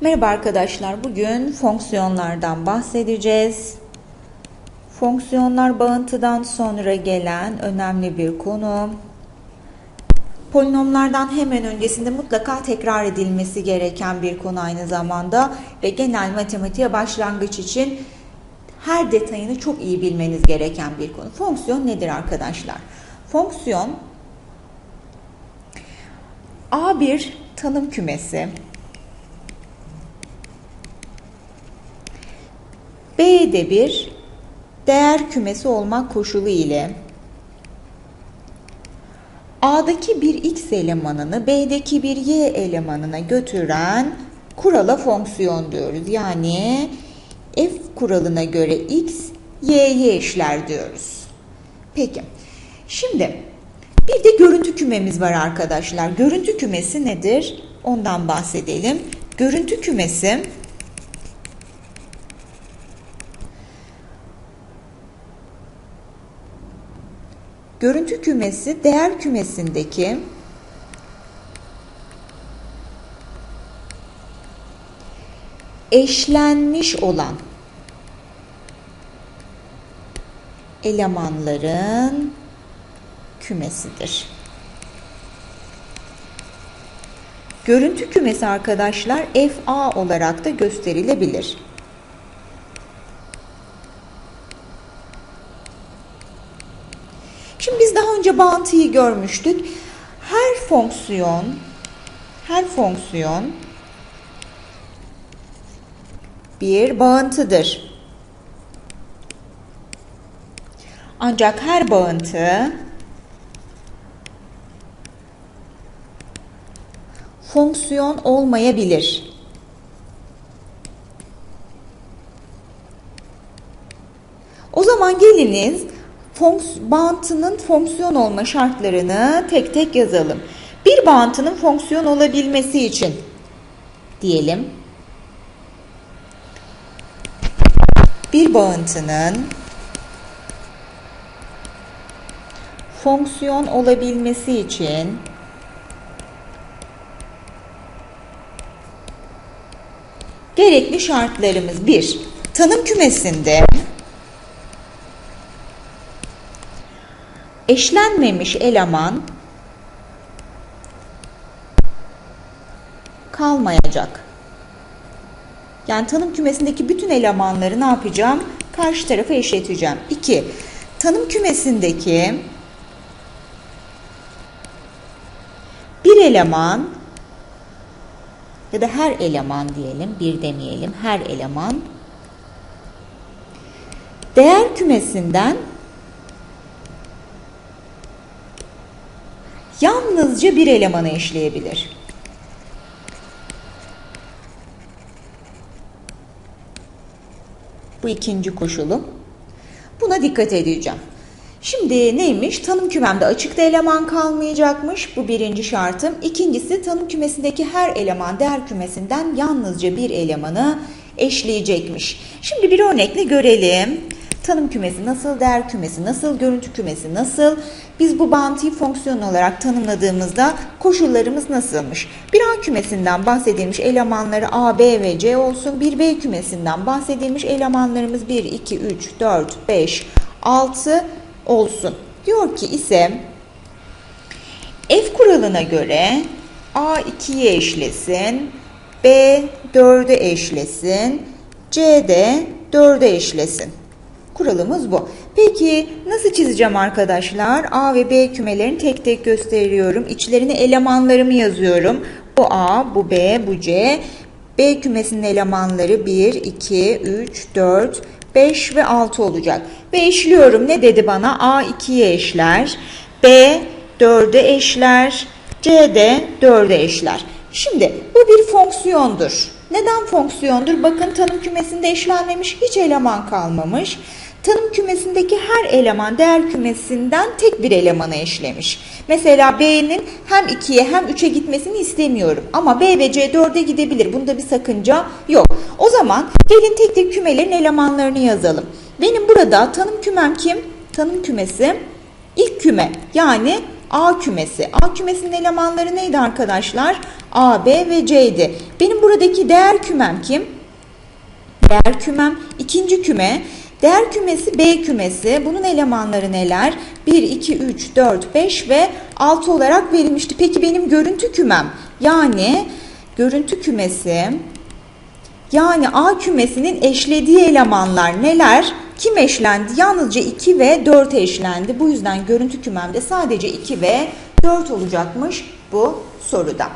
Merhaba arkadaşlar. Bugün fonksiyonlardan bahsedeceğiz. Fonksiyonlar bağıntıdan sonra gelen önemli bir konu. Polinomlardan hemen öncesinde mutlaka tekrar edilmesi gereken bir konu aynı zamanda ve genel matematiğe başlangıç için her detayını çok iyi bilmeniz gereken bir konu. Fonksiyon nedir arkadaşlar? Fonksiyon A bir tanım kümesi. B'de bir değer kümesi olmak koşulu ile A'daki bir x elemanını B'deki bir y elemanına götüren kurala fonksiyon diyoruz. Yani f kuralına göre x y'ye eşler diyoruz. Peki. Şimdi bir de görüntü kümemiz var arkadaşlar. Görüntü kümesi nedir? Ondan bahsedelim. Görüntü kümesi Görüntü kümesi değer kümesindeki eşlenmiş olan elemanların kümesidir. Görüntü kümesi arkadaşlar FA olarak da gösterilebilir. Şimdi bağıntıyı görmüştük. Her fonksiyon her fonksiyon bir bağıntıdır. Ancak her bağıntı fonksiyon olmayabilir. O zaman geliniz fonks bağıntının fonksiyon olma şartlarını tek tek yazalım. Bir bağıntının fonksiyon olabilmesi için diyelim. Bir bağıntının fonksiyon olabilmesi için gerekli şartlarımız bir tanım kümesinde eşlenmemiş eleman kalmayacak. Yani tanım kümesindeki bütün elemanları ne yapacağım? Karşı tarafa eşleteceğim. 2. Tanım kümesindeki bir eleman ya da her eleman diyelim, bir demeyelim, her eleman değer kümesinden yalnızca bir elemanı eşleyebilir. Bu ikinci koşulum. Buna dikkat edeceğim. Şimdi neymiş? Tanım kümemde açıkta eleman kalmayacakmış. Bu birinci şartım. İkincisi tanım kümesindeki her eleman değer kümesinden yalnızca bir elemanı eşleyecekmiş. Şimdi bir örnekle görelim. Tanım kümesi nasıl, değer kümesi nasıl, görüntü kümesi nasıl? Biz bu bağıntıyı fonksiyon olarak tanımladığımızda koşullarımız nasılmış? Bir A kümesinden bahsedilmiş elemanları A, B ve C olsun. Bir B kümesinden bahsedilmiş elemanlarımız 1, 2, 3, 4, 5, 6 olsun. Diyor ki ise F kuralına göre A 2'ye eşlesin, B 4'e eşlesin, C de 4'e eşlesin. Kuralımız bu. Peki nasıl çizeceğim arkadaşlar? A ve B kümelerini tek tek gösteriyorum. İçlerine elemanlarımı yazıyorum. Bu A, bu B, bu C. B kümesinin elemanları 1, 2, 3, 4, 5 ve 6 olacak. Ve eşliyorum. Ne dedi bana? A 2'ye eşler. B 4'e eşler. C de 4'e eşler. Şimdi bu bir fonksiyondur. Neden fonksiyondur? Bakın tanım kümesinde eşlenmemiş hiç eleman kalmamış. Tanım kümesindeki her eleman değer kümesinden tek bir elemanı eşlemiş. Mesela B'nin hem 2'ye hem 3'e gitmesini istemiyorum. Ama B ve C 4'e gidebilir. Bunda bir sakınca yok. O zaman gelin tek tek kümelerin elemanlarını yazalım. Benim burada tanım kümem kim? Tanım kümesi ilk küme yani A kümesi. A kümesinin elemanları neydi arkadaşlar? A, B ve C'ydi. Benim buradaki değer kümem kim? Değer kümem ikinci küme. Değer kümesi B kümesi. Bunun elemanları neler? 1, 2, 3, 4, 5 ve 6 olarak verilmişti. Peki benim görüntü kümem yani görüntü kümesi yani A kümesinin eşlediği elemanlar neler? Kim eşlendi? Yalnızca 2 ve 4 eşlendi. Bu yüzden görüntü kümemde sadece 2 ve 4 olacakmış bu soruda.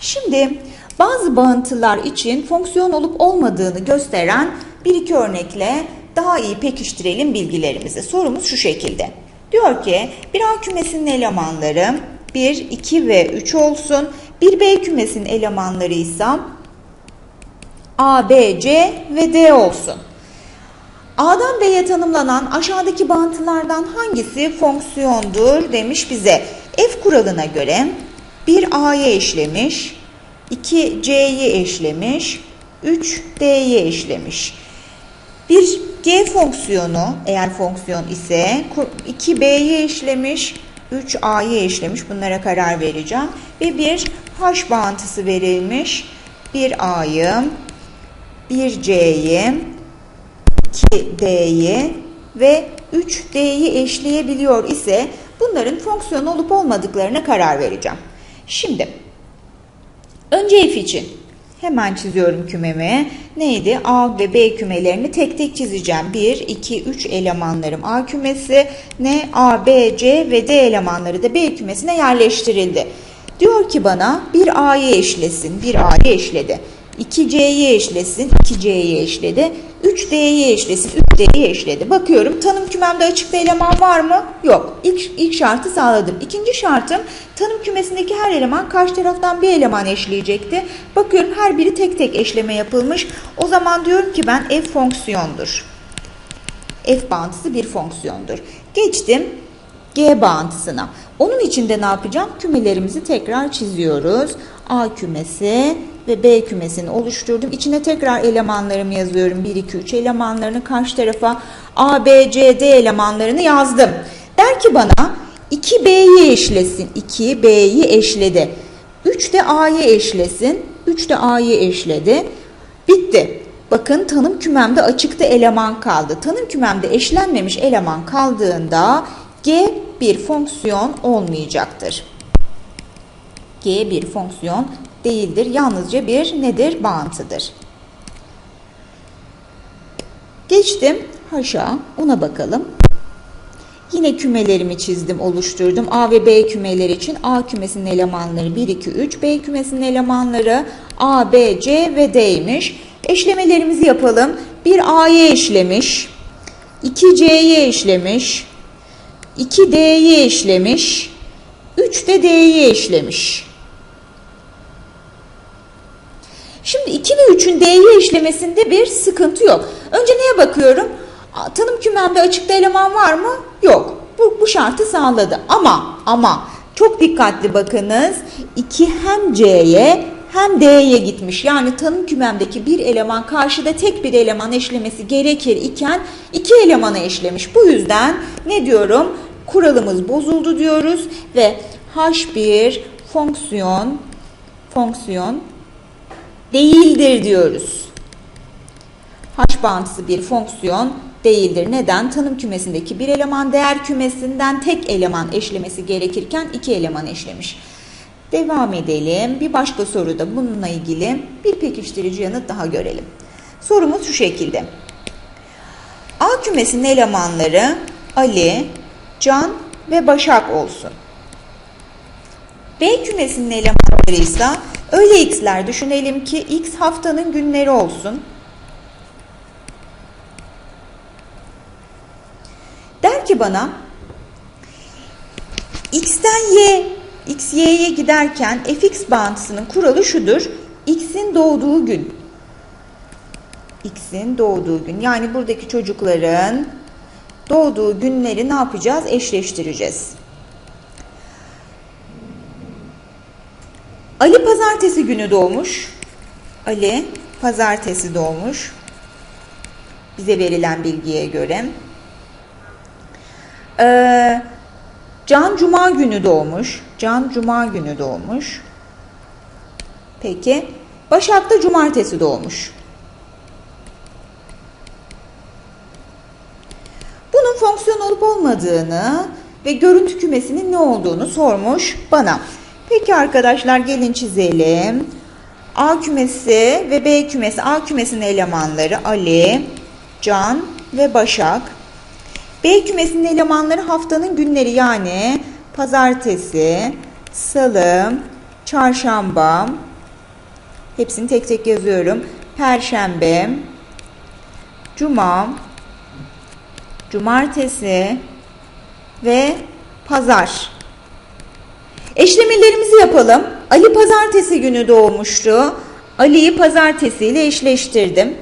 Şimdi bazı bağıntılar için fonksiyon olup olmadığını gösteren bir iki örnekle daha iyi pekiştirelim bilgilerimizi. Sorumuz şu şekilde. Diyor ki bir A kümesinin elemanları 1, 2 ve 3 olsun. Bir B kümesinin elemanları ise A, B, C ve D olsun. A'dan B'ye tanımlanan aşağıdaki bağıntılardan hangisi fonksiyondur demiş bize. F kuralına göre 1 A'ya eşlemiş, 2 C'ye eşlemiş, 3 D'ye eşlemiş. Bir G fonksiyonu eğer fonksiyon ise 2 B'ye eşlemiş, 3 A'ya eşlemiş. Bunlara karar vereceğim. Ve bir H bağıntısı verilmiş. 1 A'yı, 1 C'yi, 2 D'yi ve 3 D'yi eşleyebiliyor ise bunların fonksiyon olup olmadıklarına karar vereceğim. Şimdi önce f için hemen çiziyorum kümemi. Neydi? A ve B kümelerini tek tek çizeceğim. 1, 2, 3 elemanlarım A kümesi. Ne? A, B, C ve D elemanları da B kümesine yerleştirildi. Diyor ki bana bir A'yı eşlesin. Bir A'yı eşledi. 2C'yi eşlesin, 2C'yi eşledi. 3D'yi eşlesin, 3D'yi eşledi. Bakıyorum tanım kümemde açıkta eleman var mı? Yok. İlk, ilk şartı sağladım. İkinci şartım tanım kümesindeki her eleman karşı taraftan bir eleman eşleyecekti. Bakıyorum her biri tek tek eşleme yapılmış. O zaman diyorum ki ben f fonksiyondur. F bağıntısı bir fonksiyondur. Geçtim G bağıntısına. Onun için de ne yapacağım? Kümelerimizi tekrar çiziyoruz. A kümesi ve B kümesini oluşturdum. İçine tekrar elemanlarımı yazıyorum. 1, 2, 3 elemanlarını karşı tarafa A, B, C, D elemanlarını yazdım. Der ki bana 2B'yi eşlesin. 2B'yi eşledi. 3 de A'yı eşlesin. 3 de A'yı eşledi. Bitti. Bakın tanım kümemde açıkta eleman kaldı. Tanım kümemde eşlenmemiş eleman kaldığında G bir fonksiyon olmayacaktır. G bir fonksiyon değildir. Yalnızca bir nedir? Bağıntıdır. Geçtim haşa ona bakalım. Yine kümelerimi çizdim, oluşturdum. A ve B kümeleri için A kümesinin elemanları 1, 2, 3. B kümesinin elemanları A, B, C ve D'ymiş. Eşlemelerimizi yapalım. Bir A'ya eşlemiş. 2 C'ye eşlemiş. 2 D'yi eşlemiş. 3 de D'yi eşlemiş. Şimdi 2 ve 3'ün D'yi eşlemesinde bir sıkıntı yok. Önce neye bakıyorum? Tanım kümemde açıkta eleman var mı? Yok. Bu, bu şartı sağladı. Ama ama çok dikkatli bakınız. 2 hem C'ye hem D'ye gitmiş. Yani tanım kümemdeki bir eleman karşıda tek bir eleman eşlemesi gerekir iken iki elemanı eşlemiş. Bu yüzden ne diyorum? Kuralımız bozuldu diyoruz ve H1 fonksiyon fonksiyon değildir diyoruz. H bağıntısı bir fonksiyon değildir. Neden? Tanım kümesindeki bir eleman değer kümesinden tek eleman eşlemesi gerekirken iki eleman eşlemiş. Devam edelim. Bir başka soruda bununla ilgili bir pekiştirici yanıt daha görelim. Sorumuz şu şekilde. A kümesinin elemanları Ali, Can ve Başak olsun. B kümesinin elemanları ise öyle x'ler düşünelim ki x haftanın günleri olsun. Der ki bana x'ten y, x y'ye giderken fx bağıntısının kuralı şudur. x'in doğduğu gün. x'in doğduğu gün. Yani buradaki çocukların doğduğu günleri ne yapacağız? Eşleştireceğiz. Ali pazartesi günü doğmuş. Ali pazartesi doğmuş. Bize verilen bilgiye göre. Ee, Can Cuma günü doğmuş. Can Cuma günü doğmuş. Peki. Başak da cumartesi doğmuş. Bunun fonksiyon olup olmadığını ve görüntü kümesinin ne olduğunu sormuş bana. Peki arkadaşlar gelin çizelim. A kümesi ve B kümesi. A kümesinin elemanları Ali, Can ve Başak. B kümesinin elemanları haftanın günleri yani pazartesi, salı, çarşamba. Hepsini tek tek yazıyorum. Perşembe, cuma, cumartesi ve pazar. Eşlemelerimizi yapalım. Ali pazartesi günü doğmuştu. Ali'yi pazartesi ile eşleştirdim.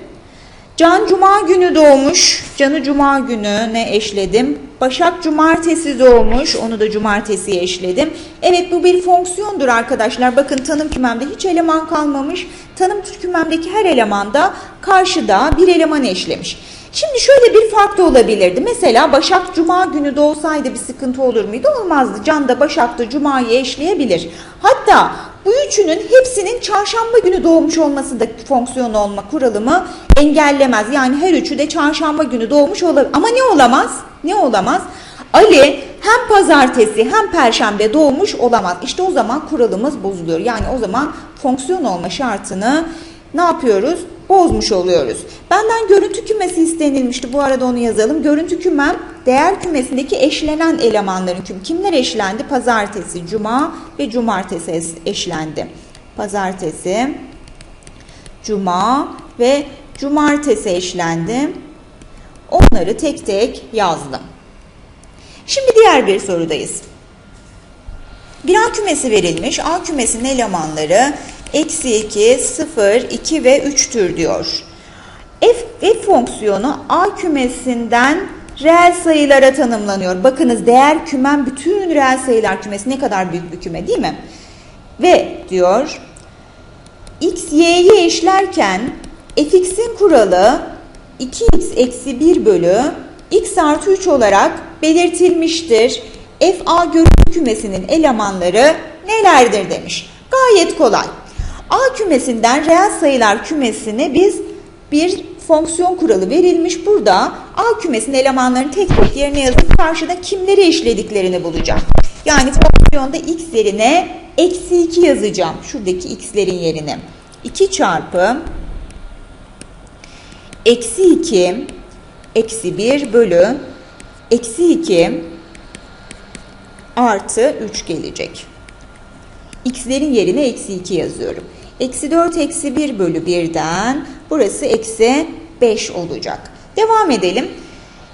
Can cuma günü doğmuş. Can'ı cuma gününe eşledim. Başak cumartesi doğmuş. Onu da cumartesiye eşledim. Evet bu bir fonksiyondur arkadaşlar. Bakın tanım kümemde hiç eleman kalmamış. Tanım kümemdeki her elemanda karşıda bir eleman eşlemiş. Şimdi şöyle bir fark da olabilirdi. Mesela Başak Cuma günü doğsaydı bir sıkıntı olur muydu? Olmazdı. Can da Başak da Cuma'yı eşleyebilir. Hatta bu üçünün hepsinin çarşamba günü doğmuş olması da fonksiyon olma kuralımı engellemez. Yani her üçü de çarşamba günü doğmuş olabilir. Ama ne olamaz? Ne olamaz? Ali hem pazartesi hem perşembe doğmuş olamaz. İşte o zaman kuralımız bozuluyor. Yani o zaman fonksiyon olma şartını ne yapıyoruz? Bozmuş oluyoruz. Benden görüntü kümesi istenilmişti. Bu arada onu yazalım. Görüntü kümem değer kümesindeki eşlenen elemanların küm. Kimler eşlendi? Pazartesi, cuma ve cumartesi eşlendi. Pazartesi, cuma ve cumartesi eşlendi. Onları tek tek yazdım. Şimdi diğer bir sorudayız. Bir A kümesi verilmiş. A kümesinin elemanları eksi 2, 0, 2 ve 3'tür diyor. F, F fonksiyonu A kümesinden reel sayılara tanımlanıyor. Bakınız değer kümen bütün reel sayılar kümesi ne kadar büyük bir küme değil mi? Ve diyor x, y'yi eşlerken fx'in kuralı 2x eksi 1 bölü x artı 3 olarak belirtilmiştir. FA görüntü kümesinin elemanları nelerdir demiş. Gayet kolay. A kümesinden reel sayılar kümesine biz bir fonksiyon kuralı verilmiş. Burada A kümesinin elemanlarını tek tek yerine yazıp karşıda kimleri eşlediklerini bulacağım. Yani fonksiyonda x yerine eksi 2 yazacağım. Şuradaki x'lerin yerine. 2 çarpı eksi 2 eksi 1 bölü eksi 2 artı 3 gelecek. x'lerin yerine eksi 2 yazıyorum. Eksi 4 eksi 1 bölü 1'den burası eksi 5 olacak. Devam edelim.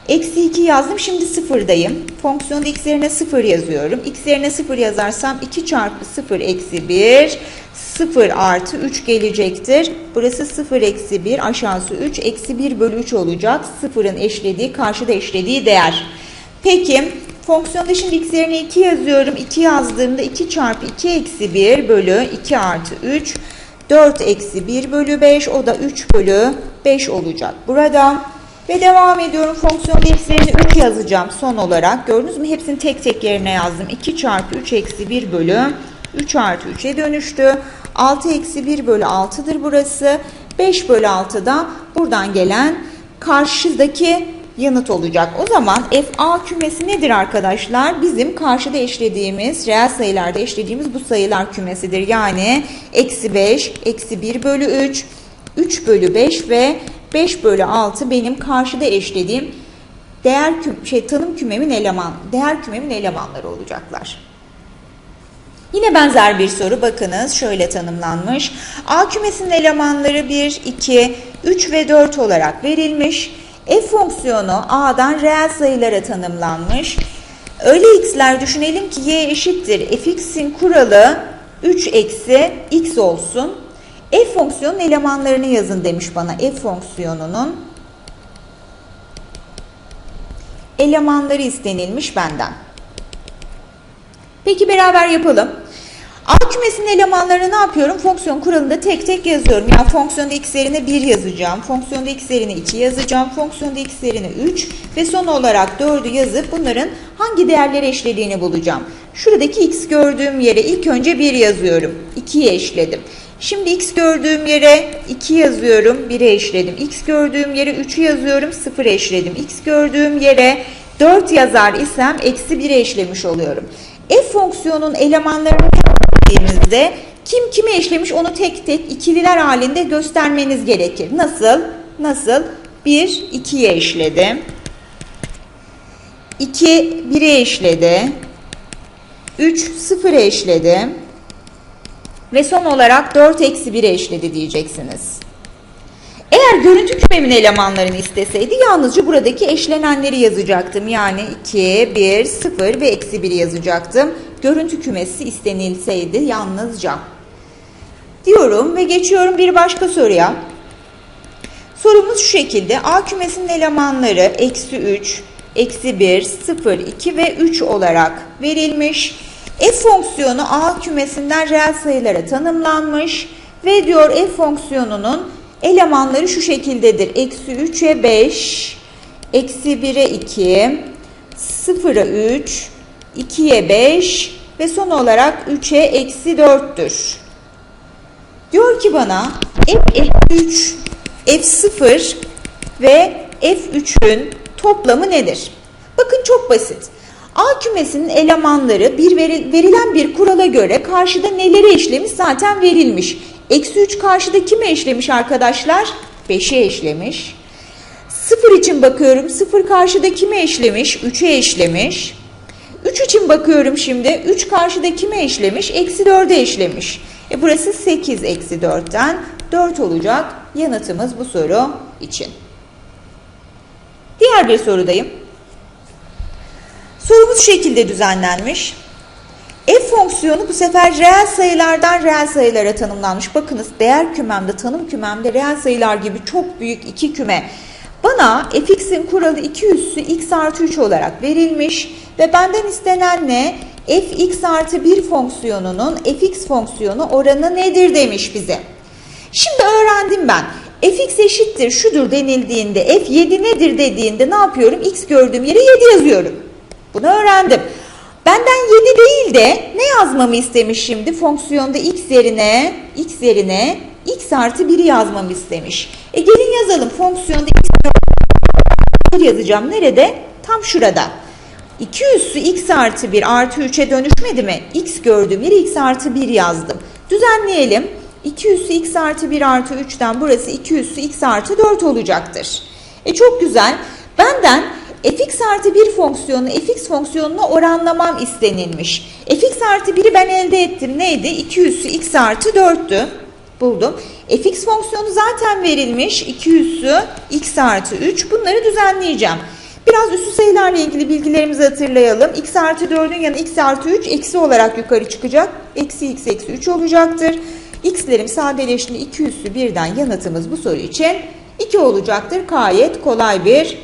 Eksi 2 yazdım. Şimdi sıfırdayım. Fonksiyonda x yerine 0 yazıyorum. x yerine 0 yazarsam 2 çarpı 0 eksi 1 0 artı 3 gelecektir. Burası 0 eksi 1 aşağısı 3 eksi 1 bölü 3 olacak. Sıfırın eşlediği karşıda eşlediği değer. Peki fonksiyonda şimdi x yerine 2 yazıyorum. 2 yazdığımda 2 çarpı 2 eksi 1 bölü 2 artı 3 4 eksi 1 bölü 5 o da 3 bölü 5 olacak. Burada ve devam ediyorum. Fonksiyonda x yerine 3 yazacağım son olarak. Gördünüz mü? Hepsini tek tek yerine yazdım. 2 çarpı 3 eksi 1 bölü 3 artı 3'e dönüştü. 6 eksi 1 bölü 6'dır burası. 5 bölü 6 da buradan gelen karşıdaki yanıt olacak. O zaman FA kümesi nedir arkadaşlar? Bizim karşıda eşlediğimiz, reel sayılarda eşlediğimiz bu sayılar kümesidir. Yani eksi 5, eksi 1 bölü 3, 3 bölü 5 ve 5 bölü 6 benim karşıda eşlediğim değer küm, şey tanım kümemin eleman, değer kümemin elemanları olacaklar. Yine benzer bir soru bakınız şöyle tanımlanmış. A kümesinin elemanları 1, 2, 3 ve 4 olarak verilmiş. F fonksiyonu A'dan reel sayılara tanımlanmış. Öyle x'ler düşünelim ki y eşittir fx'in kuralı 3 eksi x olsun. F fonksiyonun elemanlarını yazın demiş bana. F fonksiyonunun elemanları istenilmiş benden. Peki beraber yapalım. A kümesinin elemanlarını ne yapıyorum? Fonksiyon kuralında tek tek yazıyorum. Yani fonksiyonda x yerine 1 yazacağım. Fonksiyonda x yerine 2 yazacağım. Fonksiyonda x yerine 3 ve son olarak 4'ü yazıp bunların hangi değerlere eşlediğini bulacağım. Şuradaki x gördüğüm yere ilk önce 1 yazıyorum. 2'ye eşledim. Şimdi x gördüğüm yere 2 yazıyorum, 1'e eşledim. x gördüğüm yere 3'ü yazıyorum, 0 eşledim. x gördüğüm yere 4 yazar isem eksi 1'e eşlemiş oluyorum. f fonksiyonun elemanlarını gösterdiğimizde kim kime eşlemiş onu tek tek ikililer halinde göstermeniz gerekir. Nasıl? Nasıl? 1 2'ye eşledi. 2 1'e eşledi. 3 0'a eşledi. Ve son olarak 4 eksi 1'e eşledi diyeceksiniz. Eğer görüntü kümemin elemanlarını isteseydi yalnızca buradaki eşlenenleri yazacaktım. Yani 2, 1, 0 ve eksi 1 yazacaktım. Görüntü kümesi istenilseydi yalnızca. Diyorum ve geçiyorum bir başka soruya. Sorumuz şu şekilde. A kümesinin elemanları eksi 3, eksi 1, 0, 2 ve 3 olarak verilmiş. F fonksiyonu A kümesinden reel sayılara tanımlanmış ve diyor F fonksiyonunun elemanları şu şekildedir. Eksi 3'e 5, eksi 1'e 2, 0'a 3, 2'ye 5 ve son olarak 3'e eksi 4'tür. Diyor ki bana f3, f0 ve f3'ün toplamı nedir? Bakın çok basit. A kümesinin elemanları bir veri- verilen bir kurala göre karşıda neleri eşlemiş zaten verilmiş. Eksi 3 karşıda kime eşlemiş arkadaşlar? 5'e eşlemiş. 0 için bakıyorum. 0 karşıda kime eşlemiş? 3'e eşlemiş. 3 için bakıyorum şimdi. 3 karşıda kime eşlemiş? Eksi 4'e eşlemiş. E burası 8 eksi 4'ten 4 olacak. Yanıtımız bu soru için. Diğer bir sorudayım. Sorumuz şekilde düzenlenmiş. F fonksiyonu bu sefer reel sayılardan reel sayılara tanımlanmış. Bakınız değer kümemde, tanım kümemde reel sayılar gibi çok büyük iki küme. Bana fx'in kuralı 2 üssü x artı 3 olarak verilmiş ve benden istenen ne? fx artı 1 fonksiyonunun fx fonksiyonu oranı nedir demiş bize. Şimdi öğrendim ben. fx eşittir şudur denildiğinde f7 nedir dediğinde ne yapıyorum? x gördüğüm yere 7 yazıyorum. Bunu öğrendim. Benden 7 değil de ne yazmamı istemiş şimdi? Fonksiyonda x yerine x yerine x artı 1'i yazmamı istemiş. E gelin yazalım. Fonksiyonda x 1 yazacağım. Nerede? Tam şurada. 2 üssü x artı 1 artı 3'e dönüşmedi mi? x gördüğüm yere x artı 1 yazdım. Düzenleyelim. 2 üssü x artı 1 artı 3'ten burası 2 üssü x artı 4 olacaktır. E çok güzel. Benden fx artı 1 fonksiyonu fx fonksiyonuna oranlamam istenilmiş. fx artı 1'i ben elde ettim. Neydi? 2 üssü x artı 4'tü. Buldum. fx fonksiyonu zaten verilmiş. 2 üssü x artı 3. Bunları düzenleyeceğim. Biraz üssü sayılarla ilgili bilgilerimizi hatırlayalım. x artı 4'ün yanı x artı 3 eksi olarak yukarı çıkacak. Eksi x eksi 3 olacaktır. x'lerim sadeleştiğinde 2 üssü birden yanıtımız bu soru için 2 olacaktır. Gayet kolay bir